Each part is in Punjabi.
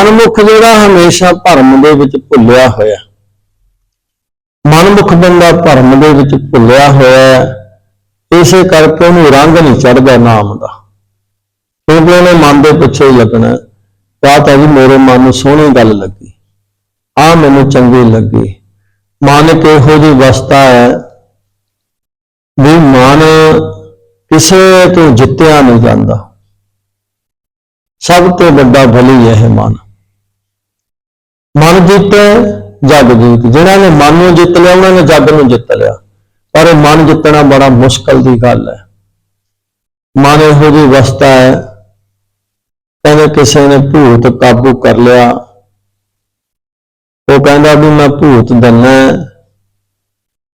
ਮਨਮੁਖ ਜਿਹੜਾ ਹਮੇਸ਼ਾ ਭਰਮ ਦੇ ਵਿੱਚ ਭੁੱਲਿਆ ਹੋਇਆ। ਮਨਮੁਖ ਬੰਦਾ ਭਰਮ ਦੇ ਵਿੱਚ ਭੁੱਲਿਆ ਹੋਇਆ ਇਸੇ ਕਰਕੇ ਉਹਨੂੰ ਰੰਗ ਨਹੀਂ ਚੜਦਾ ਨਾਮ ਦਾ। ਕਿਉਂਕਿ ਉਹਨੇ ਮਨ ਦੇ ਪਿੱਛੇ ਹੀ ਲੱਗਣਾ ਬਾਤ ਹੈ ਜੀ ਮੇਰੇ ਮਨ ਨੂੰ ਸੋਹਣੀ ਗੱਲ ਲੱਗੀ। ਆ ਮੈਨੂੰ ਚੰਗੀ ਲੱਗੀ। ਮਨ ਇੱਕ ਇਹੋ ਜਿਹੀ ਅਵਸਥਾ ਹੈ ਵੀ ਮਨ ਕਿਸੇ ਤੋਂ ਜਿੱਤਿਆ ਨਹੀਂ ਜਾਂਦਾ। ਸਭ ਤੋਂ ਵੱਡਾ ਬਲੀ ਹੈ ਇਹ ਮਨ। ਮਨ ਜਿੱਤੇ, ਜਗ ਜੀਤ। ਜਿਹਨਾਂ ਨੇ ਮਨ ਨੂੰ ਜਿੱਤ ਲਿਆ, ਉਹਨਾਂ ਨੇ ਜੱਗ ਨੂੰ ਜਿੱਤ ਲਿਆ। ਪਰ ਇਹ ਮਨ ਜਿੱਤਣਾ ਬੜਾ ਮੁਸ਼ਕਲ ਦੀ ਗੱਲ ਹੈ। ਮਨ ਇਹੋ ਜਿਹੀ ਅਵਸਥਾ ਹੈ, ਕਹਿੰਦੇ ਕਿਸੇ ਨੇ ਭੂਤ ਕਾਬੂ ਕਰ ਲਿਆ। ਉਹ ਕਹਿੰਦਾ ਵੀ ਮੈਂ ਭੂਤ ਦੰਨਾ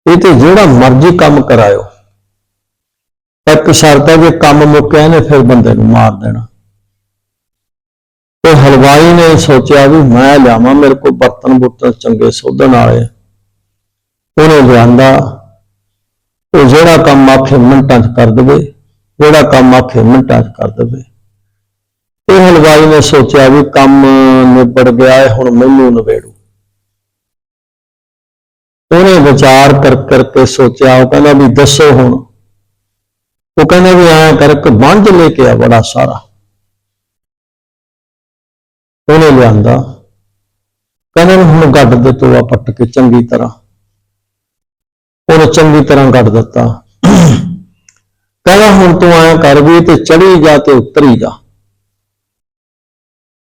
ਇਹ ਤੇ ਜਿਹੜਾ ਮਰਜ਼ੀ ਕੰਮ ਕਰਾਇਓ। ਇੱਕ ਸ਼ਰਤ ਹੈ ਜੇ ਕੰਮ ਮੁੱਕਿਆ ਨੇ ਫਿਰ ਬੰਦੇ ਨੂੰ ਮਾਰ ਦੇਣਾ। ਤੇ ਹਲਵਾਈ ਨੇ ਸੋਚਿਆ ਵੀ ਮੈਂ ਲਿਆਵਾਂ, ਮੇਰੇ ਕੋਲ ਬਰਤਨ ਬੁਰਤਨ ਚੰਗੇ ਸੋਧਣ ਵਾਲੇ ਉਹਨੇ ਲਿਆਂਦਾ, ਉਹ ਜਿਹੜਾ ਕੰਮ ਆਖੇ ਮਿੰਟਾਂ 'ਚ ਕਰ ਦੇਵੇ, ਜਿਹੜਾ ਕੰਮ ਆਖੇ ਮਿੰਟਾਂ 'ਚ ਕਰ ਦੇਵੇ। ਇਹ ਹਲਵਾਈ ਨੇ ਸੋਚਿਆ ਵੀ ਕੰਮ ਨਿਬੜ ਗਿਆ ਹੈ ਹੁਣ ਮੈਨੂੰ ਨਵੇੜੂ ਉਹਨੇ ਵਿਚਾਰ ਕਰ ਕਰਕੇ ਸੋਚਿਆ, ਉਹ ਕਹਿੰਦਾ ਵੀ ਦੱਸੋ ਹੁਣ। ਉਹ ਕਹਿੰਦਾ ਵੀ ਐਂ ਕਰ, ਇੱਕ ਬੰਝ ਲੈ ਕੇ ਆ ਬੜਾ ਸਾਰਾ। ਉਹਨੇ ਲਿਆਂਦਾ। ਕਹਿੰਦਾ ਵੀ ਹੁਣ ਗੱਡ ਦੇ ਤੋਆ ਪੱਟ ਕੇ ਚੰਗੀ ਤਰ੍ਹਾਂ। ਉਹਨੇ ਚੰਗੀ ਤਰ੍ਹਾਂ ਗੱਡ ਦਿੱਤਾ। ਕਹਿੰਦਾ ਹੁਣ ਤੂੰ ਆਇਆ ਕਰ ਵੀ ਤੇ ਚੜੀ ਜਾ ਤੇ ਉਤਰੀ ਜਾ।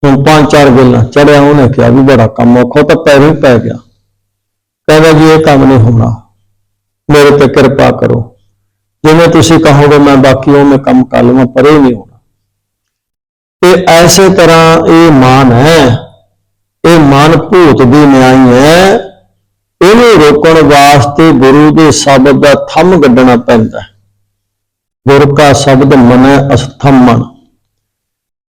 ਹੁਣ ਪੰਜ ਚਾਰ ਵੇਲਾਂ ਚੜਿਆ ਉਹਨੇ ਕਿਹਾ ਵੀ ਬੜਾ ਕੰਮ ਔਖਾ, ਉਹ ਤਾਂ ਪੈਰੋਂ ਹੀ ਪੈ ਗਿਆ। ਕਹਿੰਦਾ ਜੀ ਇਹ ਕੰਮ ਨਹੀਂ ਹੋਣਾ। ਮੇਰੇ ਤੇ ਕਿਰਪਾ ਕਰੋ। ਜਿਵੇਂ ਤੁਸੀਂ ਕਹੋਗੇ ਮੈਂ ਬਾਕੀ ਉਹ ਮੈਂ ਕੰਮ ਕਰ ਲਵਾਂ, ਪਰ ਇਹ ਨਹੀਂ ਹੋਣਾ। ਤੇ ਐਸੇ ਤਰ੍ਹਾਂ ਇਹ ਮਾਨ ਹੈ, ਇਹ ਮਨ ਭੂਤ ਦੀ ਨਿਆਈ ਹੈ। ਇਹਨੂੰ ਰੋਕਣ ਵਾਸਤੇ ਗੁਰੂ ਦੇ ਸ਼ਬਦ ਦਾ ਥੰਮ ਕੱਢਣਾ ਪੈਂਦਾ ਹੈ। ਗੁਰ ਕਾ ਸ਼ਬਦ ਮਨੈ ਅਸਥਮ ਮਨ।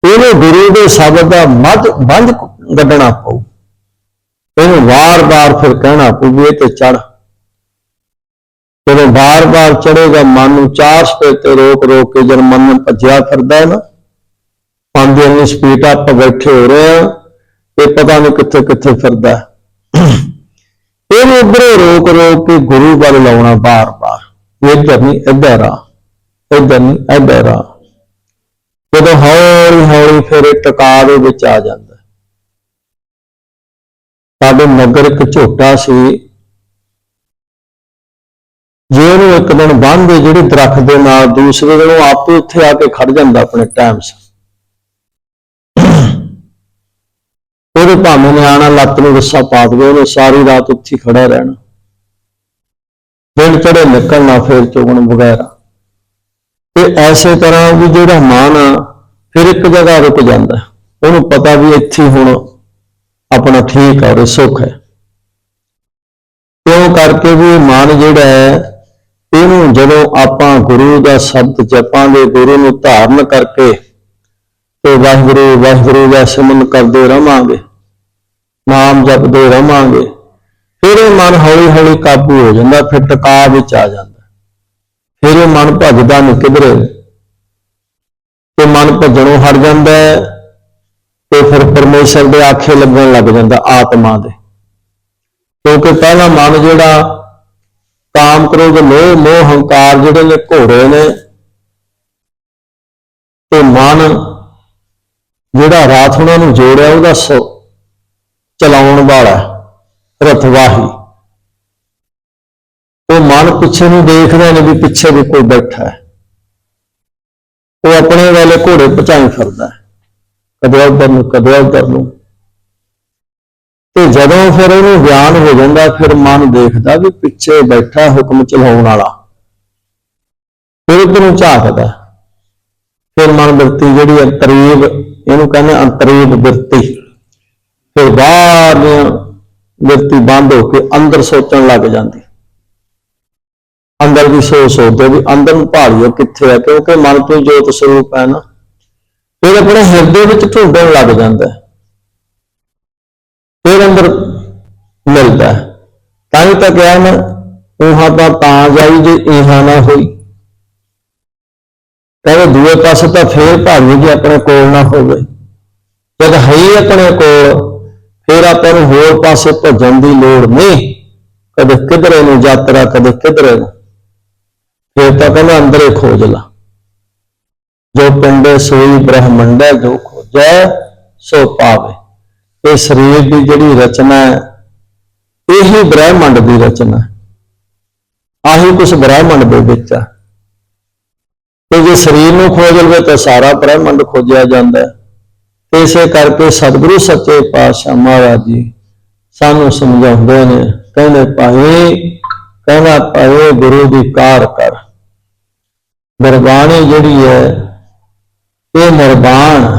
ਇਹਨੂੰ ਗੁਰੂ ਦੇ ਸ਼ਬਦ ਦਾ ਮੱਧ ਬੰਝ ਕੱਢਣਾ ਪਊ। ਇਹਨੂੰ ਵਾਰ-ਵਾਰ ਫਿਰ ਕਹਿਣਾ ਪਊ ਵੀ ਇਹ ਤੇ ਚੜ ਜਦੋਂ ਵਾਰ-ਵਾਰ ਚੜੇਗਾ ਮਨ ਨੂੰ ਚਾਰ ਸਪੇ ਤੇ ਰੋਕ ਰੋਕ ਕੇ ਜਦ ਮਨ ਭੱਜਿਆ ਫਿਰਦਾ ਹੈ ਨਾ ਪੰਜ ਇੰਨੀ ਸਪੀਡ ਆਪਾਂ ਬੈਠੇ ਹੋ ਰਹੇ ਆ ਇਹ ਪਤਾ ਨਹੀਂ ਕਿੱਥੇ ਕਿੱਥੇ ਫਿਰਦਾ ਇਹਨੂੰ ਉਧਰੋਂ ਰੋਕ ਰੋਕ ਕੇ ਗੁਰੂ ਵੱਲ ਲਾਉਣਾ ਬਾਰ-ਬਾਰ ਇੱਧਰ ਨਹੀਂ ਇੱਧਰ ਆ। ਇੱਧਰ ਨਹੀਂ ਇੱਧਰ ਆ। ਜਦੋਂ ਹੌਲੀ ਹੌਲੀ ਫਿਰ ਇਹ ਦੇ ਵਿੱਚ ਆ ਜਾਂਦਾ ਸਾਡੇ ਨਗਰ ਇੱਕ ਝੋਟਾ ਸੀ। ਜੇ ਉਹਨੂੰ ਇੱਕ ਦਿਨ ਬੰਨ੍ਹਦੇ ਜਿਹੜੇ ਦਰਖਤ ਦੇ ਨਾਲ, ਦੂਸਰੇ ਦਿਨ ਉਹ ਆਪੇ ਉੱਥੇ ਆ ਕੇ ਖੜ ਜਾਂਦਾ ਆਪਣੇ ਟਾਈਮ ਸਿਰ। ਉਹਦੇ ਭਾਵੇਂ ਨੇ ਆਣਾ, ਲੱਤ ਨੂੰ ਰੱਸਾ ਪਾ ਦੇਵੇ, ਉਹਨੇ ਸਾਰੀ ਰਾਤ ਉੱਥੇ ਖੜਾ ਰਹਿਣਾ। ਦਿਨ ਚੜੇ ਨਿਕਲਣਾ, ਫੇਰ ਚੁਗਣ ਵਗੈਰਾ। ਤੇ ਐਸੇ ਤਰ੍ਹਾਂ ਵੀ ਜਿਹੜਾ ਮਾਨ ਆ, ਫਿਰ ਇੱਕ ਜਗ੍ਹਾ ਰੁਕ ਜਾਂਦਾ। ਉਹਨੂੰ ਪਤਾ ਵੀ ਇੱਥੇ ਹੁਣ ਆਪਣਾ ਠੀਕ ਹੈ ਔਰ ਸੁੱਖ ਹੈ। ਕਿਉਂ ਕਰਕੇ ਵੀ ਮਨ ਜਿਹੜਾ ਹੈ, ਇਹਨੂੰ ਜਦੋਂ ਆਪਾਂ ਗੁਰੂ ਦਾ ਸ਼ਬਦ ਜਪਾਂਗੇ, ਗੁਰੂ ਨੂੰ ਧਾਰਨ ਕਰਕੇ ਤੇ ਵਾਹਿਗੁਰੂ ਵਾਹਿਗੁਰੂ ਦਾ ਸਿਮਰਨ ਕਰਦੇ ਰਵਾਂਗੇ। ਨਾਮ ਜਪਦੇ ਰਵਾਂਗੇ ਫਿਰ ਇਹ ਮਨ ਹੌਲੀ ਹੌਲੀ ਕਾਬੂ ਹੋ ਜਾਂਦਾ, ਫਿਰ ਟਿਕਾ ਵਿੱਚ ਆ ਜਾਂਦਾ। ਫਿਰ ਇਹ ਮਨ ਭੱਜਦਾ ਨਹੀਂ ਕਿਧਰੇ। ਤੇ ਮਨ ਭੱਜਣੋਂ ਹਟ ਜਾਂਦਾ ਹੈ, ਤੇ ਫਿਰ ਪਰਮੇਸ਼ਰ ਦੇ ਆਖੇ ਲੱਗਣ ਲੱਗ ਜਾਂਦਾ ਆਤਮਾ ਦੇ। ਕਿਉਂਕਿ ਪਹਿਲਾ ਮਨ ਜਿਹੜਾ ਕਾਮ ਕ੍ਰੋਧ ਮੋਹ ਮੋਹ, ਹੰਕਾਰ ਜਿਹੜੇ ਨੇ ਘੋੜੇ ਨੇ, ਤੇ ਮਨ ਜਿਹੜਾ ਰਾਤ ਉਹਨਾਂ ਨੂੰ ਜੋੜਿਆ, ਉਹਦਾ ਸ- ਚਲਾਉਣ ਵਾਲਾ ਰਥਵਾਹੀ। ਉਹ ਮਨ ਪਿੱਛੇ ਨੂੰ ਦੇਖਦੇ ਨੇ ਵੀ ਪਿੱਛੇ ਵੀ ਕੋਈ ਬੈਠਾ ਹੈ। ਉਹ ਆਪਣੇ ਵਾਲੇ ਘੋੜੇ ਪਚਾਈ ਫਿਰਦਾ ਕਦੇ ਉੱਧਰ ਨੂੰ, ਕਦੇ ਉੱਧਰ ਨੂੰ। ਤੇ ਜਦੋਂ ਫਿਰ ਉਹਨੂੰ ਗਿਆਨ ਹੋ ਜਾਂਦਾ, ਫਿਰ ਮਨ ਦੇਖਦਾ ਵੀ ਪਿੱਛੇ ਬੈਠਾ ਹੁਕਮ ਚਲਾਉਣ ਵਾਲਾ। ਫਿਰ ਉਧਰ ਨੂੰ ਝਾਕਦਾ ਫਿਰ ਮਨ ਬਿਰਤੀ ਜਿਹੜੀ ਅੰਤਰੀਬ ਇਹਨੂੰ ਕਹਿੰਦੇ ਅੰਤਰੀਬ ਬਿਰਤੀ। ਫਿਰ ਬਾਹਰ ਬਿਰਤੀ ਬੰਦ ਹੋ ਕੇ ਅੰਦਰ ਸੋਚਣ ਲੱਗ ਜਾਂਦੀ। ਅੰਦਰ ਦੀ ਸੋਚ ਸੋਚਦੇ ਵੀ ਅੰਦਰ ਨੂੰ ਭਾਲੀਏ ਕਿੱਥੇ ਹੈ ਕਿਉਂਕਿ ਮਨ ਤੋਂ ਜੋਤ ਸਰੂਪ ਹੈ ਨਾ। ਫਿਰ ਆਪਣੇ ਹਿਰਦੇ ਵਿੱਚ ਢੂੰਡਣ ਲੱਗ ਜਾਂਦਾ ਫਿਰ ਅੰਦਰ ਮਿਲਦਾ ਤਾਂ ਹੀ ਤਾਂ ਕਿਹਾ ਨਾ ਉਹਾਂ ਤਾਂ ਤਾਂ ਜਾਈ ਜੇ ਇਹਾਂ ਨਾ ਹੋਈ। ਕਹਿੰਦੇ ਦੂਏ ਪਾਸੇ ਤਾਂ ਫੇਰ ਭਾਵੇਂ ਜੇ ਆਪਣੇ ਕੋਲ ਨਾ ਹੋਵੇ। ਜਦ ਹੈ ਆਪਣੇ ਕੋਲ ਫਿਰ ਆਪਾਂ ਨੂੰ ਹੋਰ ਪਾਸੇ ਭੱਜਣ ਦੀ ਲੋੜ ਨਹੀਂ। ਕਦੇ ਕਿਧਰੇ ਨੂੰ ਯਾਤਰਾ, ਕਦੇ ਕਿਧਰੇ ਨੂੰ। ਫਿਰ ਤਾਂ ਕਹਿੰਦਾ ਅੰਦਰੇ ਖੋਜ ਲਾ। ਜੋ ਪਿੰਡੇ ਸੋਈ ਬ੍ਰਹਮੰਡੈ ਜੋ ਖੋਜੈ ਸੋ ਪਾਵੇ। ਇਹ ਸਰੀਰ ਦੀ ਜਿਹੜੀ ਰਚਨਾ ਹੈ, ਇਹੀ ਬ੍ਰਹਿਮੰਡ ਦੀ ਰਚਨਾ ਆਹੀ ਕੁਝ ਬ੍ਰਹਿਮੰਡ ਦੇ ਵਿੱਚ ਆ ਤੇ ਜੇ ਸਰੀਰ ਨੂੰ ਖੋਜ ਲਵੇ ਤਾਂ ਸਾਰਾ ਬ੍ਰਹਿਮੰਡ ਖੋਜਿਆ ਜਾਂਦਾ ਹੈ। ਇਸੇ ਕਰਕੇ ਸਤਿਗੁਰੂ ਸੱਚੇ ਪਾਤਸ਼ਾਹ ਮਹਾਰਾਜ ਜੀ ਸਾਨੂੰ ਸਮਝਾਉਂਦੇ ਨੇ, ਕਹਿੰਦੇ ਭਾਈ, ਕਹਿੰਦਾ ਭਾਈ ਗੁਰੂ ਦੀ ਕਾਰ ਕਰ। ਗੁਰਬਾਣੀ ਜਿਹੜੀ ਹੈ, ਇਹ ਨਿਰਵਾਣ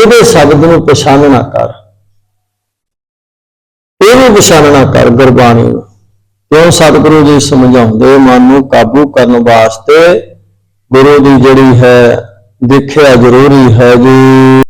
ਇਹਦੇ ਸ਼ਬਦ ਨੂੰ ਪਛਾਣਨਾ ਕਰ। ਇਹਨੂੰ ਪਛਾਣਨਾ ਕਰ ਗੁਰਬਾਣੀ ਨੂੰ। ਕਿਉਂ ਸਤਿਗੁਰੂ ਜੀ ਸਮਝਾਉਂਦੇ ਮਨ ਨੂੰ ਕਾਬੂ ਕਰਨ ਵਾਸਤੇ? ਗੁਰੂ ਦੀ ਜਿਹੜੀ ਹੈ, ਦੇਖਿਆ ਜ਼ਰੂਰੀ ਹੈ ਜੀ।